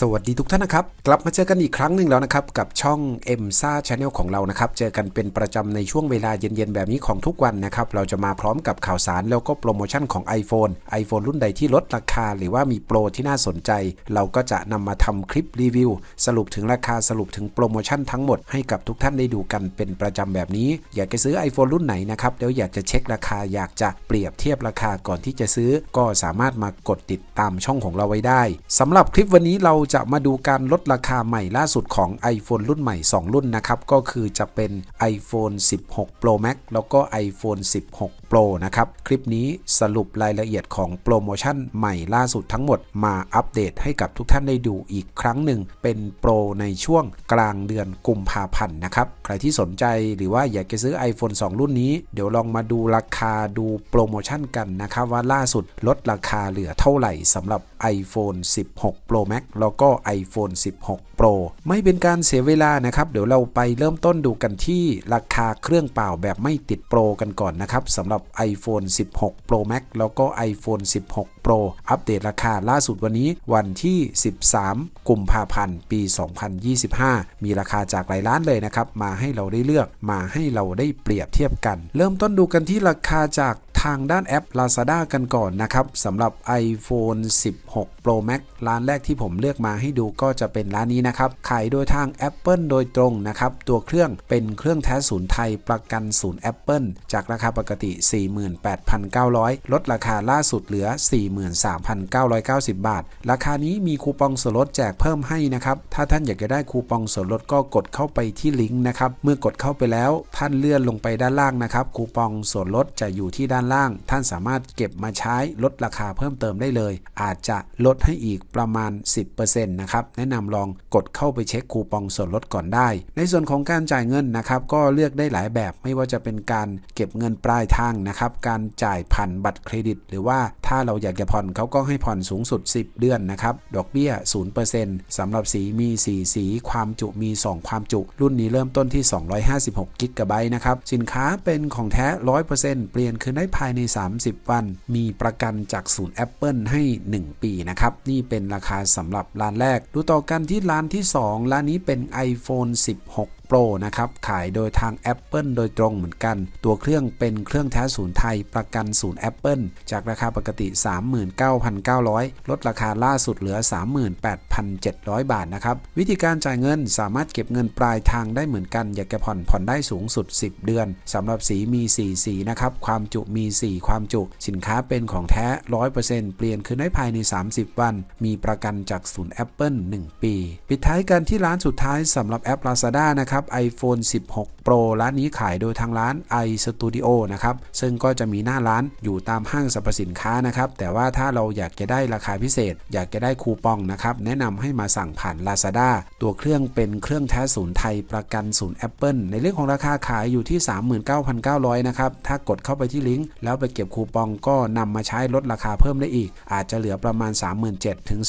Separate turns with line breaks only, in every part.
สวัสดีทุกท่านนะครับ กลับมาเจอกันอีกครั้งหนึ่งแล้วนะครับ กับช่อง m s a Channel ของเรานะครับ เจอกันเป็นประจำในช่วงเวลาเย็นๆ แบบนี้ของทุกวันนะครับ เราจะมาพร้อมกับข่าวสารแล้วก็โปรโมชั่นของ iPhone iPhone รุ่นใดที่ลดราคา หรือว่ามีโปรที่น่าสนใจ เราก็จะนำมาทำคลิปรีวิว สรุปถึงราคาสรุปถึงโปรโมชั่นทั้งหมดให้กับทุกท่านได้ดูกันเป็นประจำแบบนี้ อยากจะซื้อ iPhone รุ่นไหนนะครับแล้วอยากจะเช็คราคาอยากจะเปรียบเทียบราคาก่อนที่จะซื้อ ก็สามารถมากดติดตามช่องของเราไว้ได้สำหรับคลิปวันนี้เราจะมาดูการลดราคาใหม่ล่าสุดของ iPhone รุ่นใหม่ 2 รุ่นนะครับ ก็คือจะเป็น iPhone 16 Pro Max แล้วก็ iPhone 16 Pro นะครับ คลิปนี้สรุปรายละเอียดของโปรโมชั่นใหม่ล่าสุดทั้งหมดมาอัปเดตให้กับทุกท่านได้ดูอีกครั้งหนึ่ง เป็นโปรในช่วงกลางเดือนกุมภาพันธ์นะครับ ใครที่สนใจหรือว่าอยากจะซื้อ iPhone 2 รุ่นนี้ เดี๋ยวลองมาดูราคาดูโปรโมชั่นกันนะครับว่าล่าสุดลดราคาเหลือเท่าไหร่สำหรับ iPhone 16 Pro Max แล้วก็ iPhone 16 Pro ไม่เป็นการเสียเวลานะครับ เดี๋ยวเราไปเริ่มต้นดูกันที่ราคาเครื่องเปล่าแบบไม่ติดโปรกันก่อนนะครับสำหรับ iPhone 16 Pro Max แล้วก็ iPhone 16 Pro อัปเดตราคาล่าสุดวันนี้วันที่ 13 กุมภาพันธ์ ปี 2025 มีราคาจากหลายร้านเลยนะครับ มาให้เราได้เลือกมาให้เราได้เปรียบเทียบกัน เริ่มต้นดูกันที่ราคาจาก ทางด้านแอป Lazada กันก่อนนะครับสำหรับ iPhone 16 Pro Max ร้านแรกที่ผมเลือกมาให้ดูก็จะเป็นร้านนี้นะครับ ขายโดยทาง Apple โดยตรงนะครับ ตัวเครื่องเป็นเครื่องแท้ศูนย์ไทยประกันศูนย์ Apple จากราคาปกติ 48,900 ลดราคาล่าสุดเหลือ 43,990 บาท ราคานี้มีคูปองส่วนลดแจกเพิ่มให้นะครับ ถ้าท่านอยากจะได้คูปองส่วนลดก็กดเข้าไปที่ลิงก์นะครับ เมื่อกดเข้าไปแล้วท่านเลื่อนลงไปด้านล่างนะครับ คูปองส่วนลดจะอยู่ที่ด้านล่างท่านสามารถเก็บมาใช้ลดราคาเพิ่มเติมได้เลย อาจจะลดให้อีกประมาณ 10%นะครับแนะนำลองกดเข้าไปเช็คคูปองส่วนลดก่อนได้ ในส่วนของการจ่ายเงินนะครับก็เลือกได้หลายแบบไม่ว่าจะเป็นการเก็บเงินปลายทางนะครับการจ่ายผ่านบัตรเครดิต หรือว่าถ้าเราอยากจะผ่อนเขาก็ให้ผ่อนสูงสุด 10 เดือนนะครับดอกเบี้ย 0%สำหรับสีมี 4 สี ความจุมี 2 ความจุ รุ่นนี้เริ่มต้นที่ 256กิกะไบต์นะครับสินค้าเป็นของแท้ 100%เปลี่ยนคืนได้ภายายใน 30 วัน มีประกันจากศูนย์ Apple ให้ 1 ปีนะครับ นี่เป็นราคาสำหรับร้านแรก ดูต่อกันที่ร้านที่ 2 ร้านนี้เป็น iPhone 16 Pro นะครับ ขายโดยทาง Apple โดยตรงเหมือนกัน ตัวเครื่องเป็นเครื่องแท้ศูนย์ไทยประกันศูนย์ Apple จากราคาปกติ 39,900 ลดราคาล่าสุดเหลือ 38,700 บาทนะครับ วิธีการจ่ายเงินสามารถเก็บเงินปลายทางได้เหมือนกัน อยากจะผ่อนผ่อนได้สูงสุด 10 เดือนสำหรับสีมี 4 สีนะครับ ความจุมี 4 ความจุ สินค้าเป็นของแท้ 100%เปลี่ยนคืนได้ภายใน 30 วัน มีประกันจากศูนย์ Apple 1 ปี ปิดท้ายกันที่ร้านสุดท้ายสำหรับแอป Lazada นะครับ iPhone 16 Pro ร้านนี้ขายโดยทางร้าน iStudio นะครับ ซึ่งก็จะมีหน้าร้านอยู่ตามห้างสรรพสินค้านะครับ แต่ว่าถ้าเราอยากจะได้ราคาพิเศษ อยากจะได้คูปองนะครับ แนะนำให้มาสั่งผ่าน Lazada ตัวเครื่องเป็นเครื่องแท้ศูนย์ไทยประกันศูนย์ Apple ในเรื่องของราคาขายอยู่ที่ 39,900 นะครับ ถ้ากดเข้าไปที่ลิงก์แล้วไปเก็บคูปองก็นำมาใช้ลดราคาเพิ่มได้อีก อาจจะเหลือประมาณ 37,000ถึง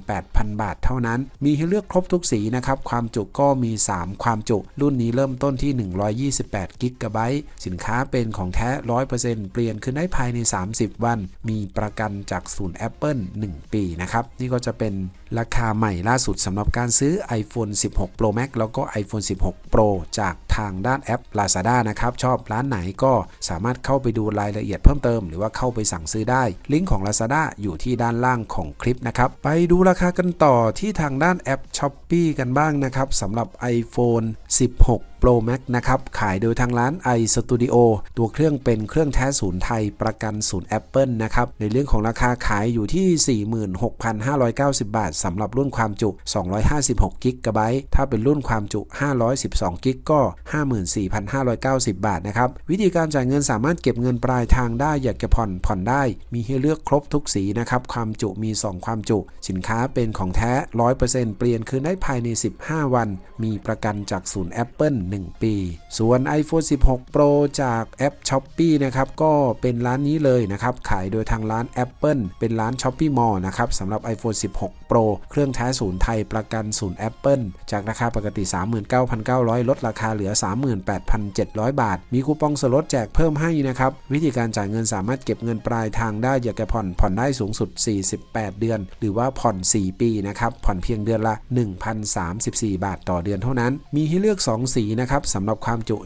38,000 บาทเท่านั้น มีให้เลือกครบทุกสีนะครับ ความจุก็มี 3 ความจุรุ่นนี้เริ่มต้นที่ 128กิกะไบต์สินค้าเป็นของแท้ 100%เปลี่ยนคืนได้ภายใน 30 วัน มีประกันจากศูนย์ Apple 1 ปีนะครับ นี่ก็จะเป็นราคาใหม่ล่าสุดสำหรับการซื้อ iPhone 16 Pro Max แล้วก็ iPhone 16 Pro จากทางด้านแอป Lazada นะครับชอบร้านไหนก็สามารถเข้าไปดูรายละเอียดเพิ่มเติม หรือว่าเข้าไปสั่งซื้อได้ ลิงก์ของ Lazada อยู่ที่ด้านล่างของคลิปนะครับไปดูราคากันต่อที่ทางด้านแอป s h อ p e e กันบ้างนะครับสำหรับ iPhone 16 Pro Max นะครับ ขายโดยทางร้าน iStudio ตัวเครื่องเป็นเครื่องแท้ศูนย์ไทยประกันศูนย์ Apple นะครับ ในเรื่องของราคาขายอยู่ที่ 46,590 บาทสำหรับรุ่นความจุ 256กิกะไบต์ถ้าเป็นรุ่นความจุ 512กิกก็ 54,590 บาทนะครับ วิธีการจ่ายเงินสามารถเก็บเงินปลายทางได้อยากจะผ่อนผ่อนได้ มีให้เลือกครบทุกสีนะครับความจุมี 2 ความจุ สินค้าเป็นของแท้ 100%เปลี่ยนคืนได้ภายใน 15 วัน มีประกันจากศูนย์ Apple 1 ปี ส่วน iPhone 16 Pro จากแอป s h o p e e นะครับก็เป็นร้านนี้เลยนะครับ ขายโดยทางร้าน Apple เป็นร้าน s h o p e e Mall นะครับสำหรับ iPhone 16 Pro เครื่องแท้ศูนย์ไทยประกันศูนย์ Apple จากราคาปกติ 39,900 ลดราคาเหลือ 38,700 บาท มีคูปองส่วนลดแจกเพิ่มให้นะครับ วิธีการจ่ายเงินสามารถเก็บเงินปลายทางได้อยากจะผ่อนผ่อนได้สูงสุด 48 เดือน หรือว่าผ่อน 4 ปีนะครับผ่อนเพียงเดือนละ 1,034 บาทต่อเดือนเท่านั้น มีให้เลือก 2 สีนะครับสำหรับความจุ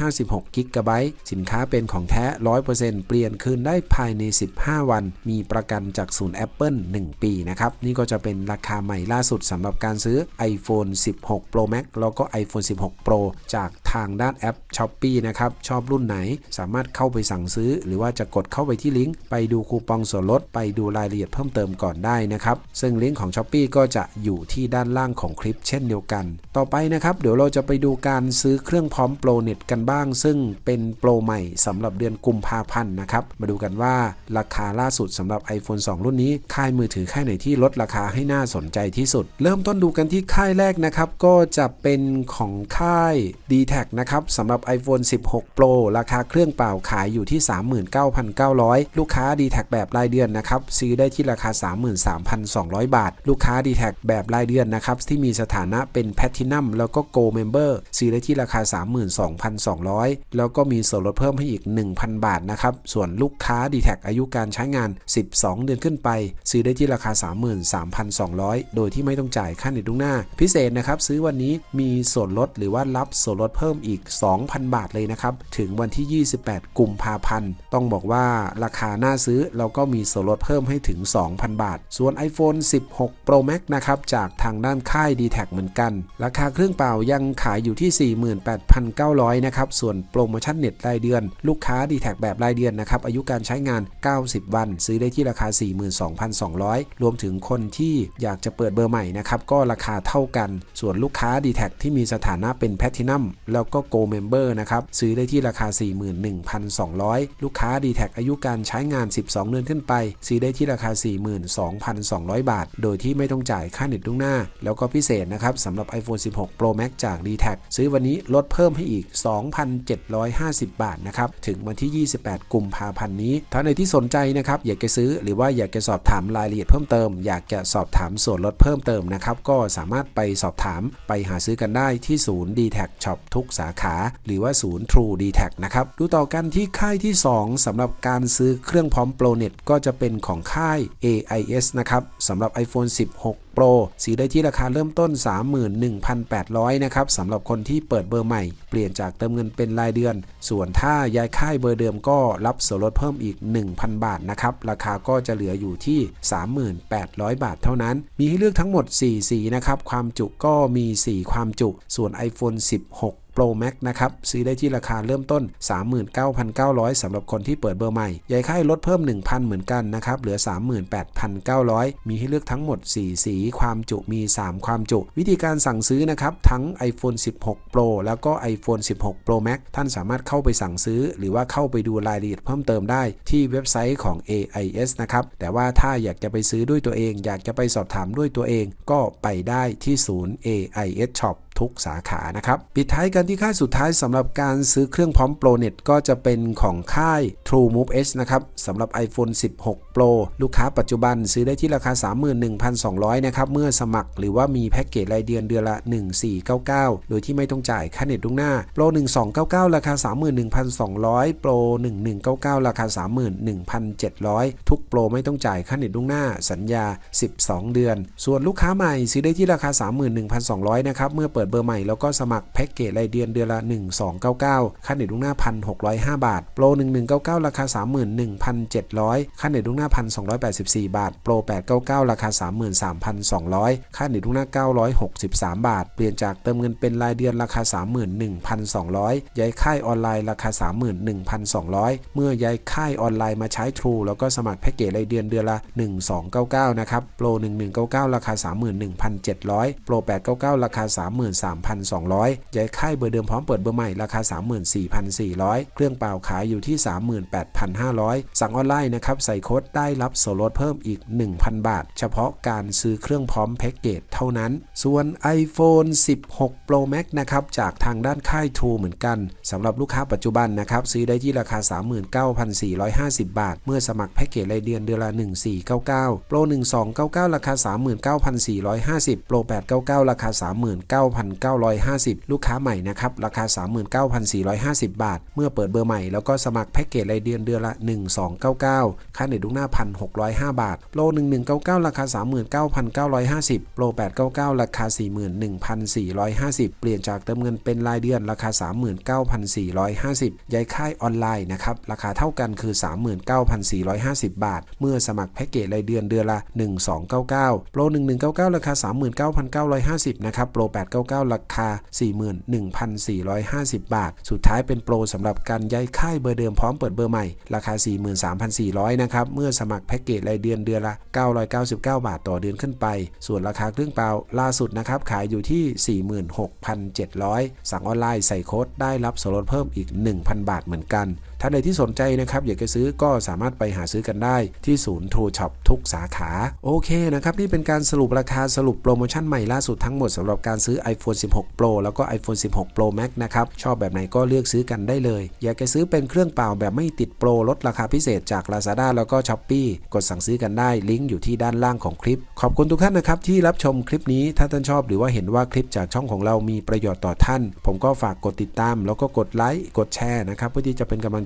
256กิกะไบต์สินค้าเป็นของแท้ 100%เปลี่ยนคืนได้ภายใน 15 วัน มีประกันจากศูนย์ Apple 1 ปีนะครับ นี่ก็จะเป็นราคาใหม่ล่าสุดสำหรับการซื้อ iPhone 16 Pro Max แล้วก็ iPhone 16 Pro จากทางด้านแอป s h o p e e นะครับชอบรุ่นไหนสามารถเข้าไปสั่งซื้อ หรือว่าจะกดเข้าไปที่ลิงก์ไปดูคูปองส่วนลดไปดูรายละเอียดเพิ่มเติมก่อนได้นะครับ ซึ่งลิงก์ของ s h o p e e ก็จะอยู่ที่ด้านล่างของคลิปเช่นเดียวกัน ต่อไปนะครับ เดี๋ยวเราจะไปดูการซื้อเครื่องพร้อมโปรเน็ตกันบ้าง ซึ่งเป็นโปรใหม่สำหรับเดือนกุมภาพันธ์นะครับมาดูกันว่าราคาล่าสุดสำหรับ iPhone 2 รุ่นนี้ ค่ายมือถือค่ายไหนที่ลดราคาให้น่าสนใจที่สุด เริ่มต้นดูกันที่ค่ายแรกนะครับก็จะเป็นของค่าย d t แทนะครับสำหรับ iPhone 16 Pro ราคาเครื่องเปล่าขายอยู่ที่ 39,900 ลูกค้า d t แทแบบรายเดือนนะครับซื้อได้ที่ราคา 33,200 บาท ลูกค้า d t แทแบบรายเดือนนะครับที่มีสถานะเป็น Platinum แล้วก็ Gold Member ซื้อได้ที่ราคา 32,200 แล้วก็มีส่วนลดเพิ่มให้อีก 1,000 บาทนะครับส่วนลูกค้า d t แทอายุการใช้งาน 12 เดือนขึ้นไป ซื้อได้ที่ราคา 33,200 โดยที่ไม่ต้องจ่ายค่าเน็ตล่วงหน้า พิเศษนะครับซื้อวันนี้มีส่วนลดหรือว่ารับส่วนลดเพิ่มอีก 2,000 บาทเลยนะครับ ถึงวันที่ 28 กุมภาพันธ์ ต้องบอกว่าราคาน่าซื้อเราก็มีส่วนลดเพิ่มให้ถึง 2,000 บาท ส่วน iPhone 16 Pro Max นะครับ จากทางด้านค่าย d t แทเหมือนกัน ราคาเครื่องเปล่ายังขายอยู่ที่ 48,900 นะครับ ส่วนโปรโมชั่นเน็ตรายเดือน ลูกค้า d t แทแบบรายเดือนนะครับ อายุการใช้งาน 90 วัน ซื้อได้ที่ราคา 42,200 รวมถึงคนที่อยากจะเปิดเบอร์ใหม่นะครับ ก็ราคาเท่ากัน ส่วนลูกค้า d t แทที่มีสถานะเป็น Platinum แล้วก็ Go Member นะครับซื้อได้ที่ราคา 41,200 ลูกค้า d t แทอายุการใช้งาน 12 เดือนขึ้นไป ซื้อได้ที่ราคา 42,200 บาท โดยที่ไม่ต้องจ่ายค่าเน็ตล่วงหน้า แล้วก็พิเศษนะครับสำหรับ iPhone 16 Pro Max จาก d t แทซื้อวันนี้ลดเพิ่มให้อีก 2,750 บาทนะครับถึงวันที่ 28 กุมภาพันธ์นี้ ถ้าในที่สนใจนะครับอยากจะซื้อหรือว่าอยากจะสอบถามรายละเอียดเพิ่มเติม อยากจะสอบถามส่วนลดเพิ่มเติมนะครับก็สามารถไปสอบถามไปหาซื้อกันได้ที่ศูนย์ d t แท Shop ทุกสาขา หรือว่าศูนย์ True d t a c นะครับ ดูต่อกันที่ค่ายที่ 2สำหรับการซื้อเครื่องพร้อมโปรเน็ตก็จะเป็นของค่าย AIS นะครับสำหรับ iPhone 16 Pro สีได้ที่ราคาเริ่มต้น 31,800 นะครับสำหรับคนที่เปิดเบอร์ใหม่ เปลี่ยนจากเติมเงินเป็นรายเดือน ส่วนถ้าย้ายค่ายเบอร์เดิมก็รับส่วนลดเพิ่มอีก 1,000 บาทนะครับ ราคาก็จะเหลืออยู่ที่ 38,000 บาทเท่านั้น มีให้เลือกทั้งหมด 4 สีนะครับ ความจุก็มี 4 ความจุ ส่วน iPhone 16 Pro Max นะครับ ซื้อได้ที่ราคาเริ่มต้น 39,900สำหรับคนที่เปิดเบอร์ใหม่ใหญ่ค่ายลดเพิ่ม 1,000 เหมือนกันนะครับ เหลือ 38,900 มีให้เลือกทั้งหมด 4 สีความจุมี 3 ความจุ วิธีการสั่งซื้อนะครับ ทั้ง iPhone 16 Pro แล้วก็ iPhone 16 Pro Max ท่านสามารถเข้าไปสั่งซื้อ หรือว่าเข้าไปดูรายละเอียดเพิ่มเติมได้ที่เว็บไซต์ของ AIS นะครับ แต่ว่าถ้าอยากจะไปซื้อด้วยตัวเอง อยากจะไปสอบถามด้วยตัวเอง ก็ไปได้ที่ศูนย์ AIS Shop ทุกสาขานะครับ ปิดท้ายกันที่ค่ายสุดท้ายสำหรับการซื้อเครื่องพร้อมโปรเน็ตก็จะเป็นของค่าย True Move H นะครับสำหรับ iPhone 16 Pro ลูกค้าปัจจุบันซื้อได้ที่ราคา 31,200 นะครับ เมื่อสมัครหรือว่ามีแพ็กเกจรายเดือนเดือนละ 1499 โดยที่ไม่ต้องจ่ายค่าเน็ตล่วงหน้า Pro 1299 ราคา 31,200 Pro 1199 ราคา 31,700 ทุกโปรไม่ต้องจ่ายค่าเน็ตล่วงหน้า สัญญา 12 เดือน ส่วนลูกค้าใหม่ซื้อได้ที่ราคา 31,200 นะครับ เมื่อเปิดเบอร์ใหม่แล้วก็สมัครแพ็กเกจรายเดือนเดือนละ 1299 ค่าเน็ตล่วงหน้า 1,605 บาท โปร 1199 ราคา 31,700 ค่าเน็ตล่วงหน้า 1,284 บาท โปร 899 ราคา 33,200 ค่าเน็ตล่วงหน้า 963 บาท เปลี่ยนจากเติมเงินเป็นรายเดือนราคา 31,200 ย้ายค่ายออนไลน์ราคา 31,200 เมื่อย้ายค่ายออนไลน์มาใช้ True แล้วก็สมัครแพ็กเกจรายเดือนเดือนละ 1299 นะครับ โปร 1199 ราคา 31,700 โปร 899 ราคา 30 33,200ย้ายค่ายเบอร์เดิมพร้อมเปิดเบอร์ใหม่ราคา 34,400 เครื่องเปล่าขายอยู่ที่ 38,500 สั่งออนไลน์นะครับใส่โค้ดได้รับส่วนลดเพิ่มอีก 1,000 บาท เฉพาะการซื้อเครื่องพร้อมแพ็กเกจเท่านั้น ส่วน iPhone 16 Pro Max นะครับจากทางด้านค่าย True เหมือนกันสำหรับลูกค้าปัจจุบันนะครับซื้อได้ที่ราคา 39,450 บาท เมื่อสมัครแพ็กเกจรายเดือนเดือนละ 1499 Pro 1299 ราคา 39,450 Pro 899 ราคา39,950 ลูกค้าใหม่นะครับราคา 39,450 บาท เมื่อเปิดเบอร์ใหม่แล้วก็สมัครแพ็กเกจรายเดือนเดือนละ 1299 ค่าเน็ตลูกหน้า 1,605 บาท Pro 1199 ราคา 39,950 Pro 899 ราคา 41,450 เปลี่ยนจากเติมเงินเป็นรายเดือนราคา 39,450 ย้ายค่ายออนไลน์นะครับราคาเท่ากันคือ 39,450 บาท เมื่อสมัครแพ็กเกจรายเดือนเดือนละ 1299 Pro 1199 ราคา 39,950 นะครับ Pro 899ราคา 41,450 บาท สุดท้ายเป็นโปรสำหรับการย้ายค่ายเบอร์เดิมพร้อมเปิดเบอร์ใหม่ ราคา 43,400 นะครับ เมื่อสมัครแพ็กเกจรายเดือนเดือนละ 999 บาทต่อเดือนขึ้นไป ส่วนราคาเครื่องเปล่าล่าสุดนะครับขายอยู่ที่ 46,700 สั่งออนไลน์ใส่โค้ดได้รับส่วนลดเพิ่มอีก 1,000 บาทเหมือนกัน ท่านใดที่สนใจนะครับอยากจะซื้อก็สามารถไปหาซื้อกันได้ที่ศูนย์ True Shop ทุกสาขา โอเคนะครับ นี่เป็นการสรุปราคาสรุปโปรโมชั่นใหม่ล่าสุดทั้งหมดสำหรับการซื้อ iPhone 16 Pro แล้วก็ iPhone 16 Pro Max นะครับ ชอบแบบไหนก็เลือกซื้อกันได้เลย อยากจะซื้อเป็นเครื่องเปล่าแบบไม่ติดโปรลดราคาพิเศษจาก Lazada แล้วก็ Shopee กดสั่งซื้อกันได้ลิงก์อยู่ที่ด้านล่างของคลิป ขอบคุณทุกท่านนะครับที่รับชมคลิปนี้ถ้าท่านชอบหรือว่าเห็นว่าคลิปจากช่องของเรามีประโยชน์ต่อท่าน ผมก็ฝากกดติดตาม แล้วก็กดไลค์กดแชร์นะครับเพื่อที่จะเป็นกำลัง